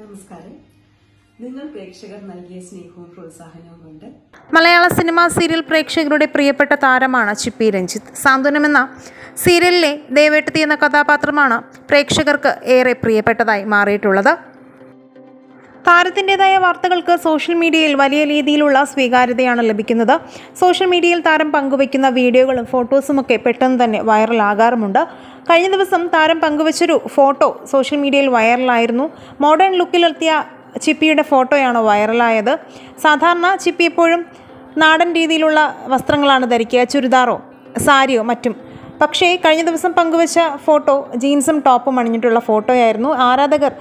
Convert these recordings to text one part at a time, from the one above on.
നമസ്കാരം. നിങ്ങൾ പ്രേക്ഷകർ നൽകിയ സ്നേഹവും പ്രോത്സാഹനവും കൊണ്ട് മലയാള സിനിമാ സീരിയൽ പ്രേക്ഷകരുടെ പ്രിയപ്പെട്ട താരമാണ് ചിപ്പി രഞ്ജിത്ത്. സാന്ത്വനം എന്ന സീരിയലിലെ ദേവേട്ടത്തി എന്ന കഥാപാത്രമാണ് പ്രേക്ഷകർക്ക് ഏറെ പ്രിയപ്പെട്ടതായി മാറിയിട്ടുള്ളത്. താരത്തിന്റെതായ വാർത്തകൾക്ക് സോഷ്യൽ മീഡിയയിൽ വലിയ രീതിയിലുള്ള സ്വീകാര്യതയാണ് ലഭിക്കുന്നത്. സോഷ്യൽ മീഡിയയിൽ താരം പങ്കുവയ്ക്കുന്ന വീഡിയോകളും ഫോട്ടോസും ഒക്കെ പെട്ടെന്ന് തന്നെ വൈറലാകാറുമുണ്ട്. കഴിഞ്ഞ ദിവസം താരം പങ്കുവച്ചൊരു ഫോട്ടോ സോഷ്യൽ മീഡിയയിൽ വൈറലായിരുന്നു. മോഡേൺ ലുക്കിലെത്തിയ ചിപ്പിയുടെ ഫോട്ടോയാണ് വൈറലായത്. സാധാരണ ചിപ്പി എപ്പോഴും നാടൻ രീതിയിലുള്ള വസ്ത്രങ്ങളാണ് ധരിക്കുക ചുരിദാറോ സാരിയോ മറ്റും. പക്ഷേ കഴിഞ്ഞ ദിവസം പങ്കുവച്ച ഫോട്ടോ ജീൻസും ടോപ്പും അണിഞ്ഞിട്ടുള്ള ഫോട്ടോയായിരുന്നു. ആരാധകർ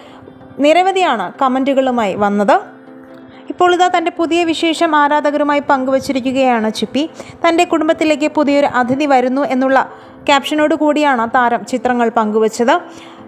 നിരവധിയാണ് കമന്റുകളുമായി വന്നത്. ഇപ്പോൾ ഇതാ തന്റെ പുതിയ വിശേഷം ആരാധകരുമായി പങ്കുവച്ചിരിക്കുകയാണ് ചിപ്പി. തന്റെ കുടുംബത്തിലേക്ക് പുതിയൊരു അതിഥി വരുന്നു എന്നുള്ള ക്യാപ്ഷനോട് കൂടിയാണ് താരം ചിത്രങ്ങൾ പങ്കുവച്ചത്.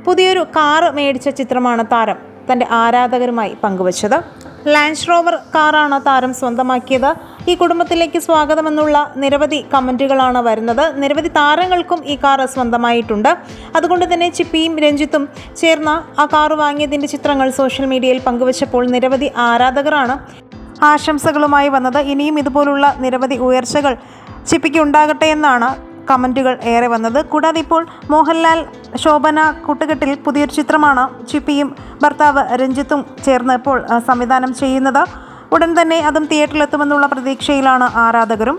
പുതിയൊരു കാറ് മേടിച്ച ചിത്രമാണ് താരം തന്റെ ആരാധകരുമായി പങ്കുവച്ചത്. ലാൻഡ് റോവർ കാറാണ് താരം സ്വന്തമാക്കിയത്. ഈ കുടുംബത്തിലേക്ക് സ്വാഗതമെന്നുള്ള നിരവധി കമന്റുകളാണ് വരുന്നത്. നിരവധി താരങ്ങൾക്കും ഈ കാർ സ്വന്തമായിട്ടുണ്ട്. അതുകൊണ്ട് തന്നെ ചിപ്പിയും രഞ്ജിത്തും ചേർന്ന ആ കാർ വാങ്ങിയതിന്റെ ചിത്രങ്ങൾ സോഷ്യൽ മീഡിയയിൽ പങ്കുവച്ചപ്പോൾ നിരവധി ആരാധകരാണ് ആശംസകളുമായി വന്നത്. ഇനിയും ഇതുപോലുള്ള നിരവധി ഉയർച്ചകൾ ചിപ്പിക്ക് ഉണ്ടാകട്ടെ എന്നാണ് കമന്റുകൾ ഏറെ വന്നത്. കൂടാതെ ഇപ്പോൾ മോഹൻലാൽ ശോഭന കൂട്ടുകെട്ടിൽ പുതിയൊരു ചിത്രമാണ് ചിപ്പിയും ഭർത്താവ് രഞ്ജിത്തും ചേർന്ന് ഇപ്പോൾ സംവിധാനം ചെയ്യുന്നത്. ഉടൻ തന്നെ അതും തിയേറ്ററിലെത്തുമെന്നുള്ള പ്രതീക്ഷയിലാണ് ആരാധകരും.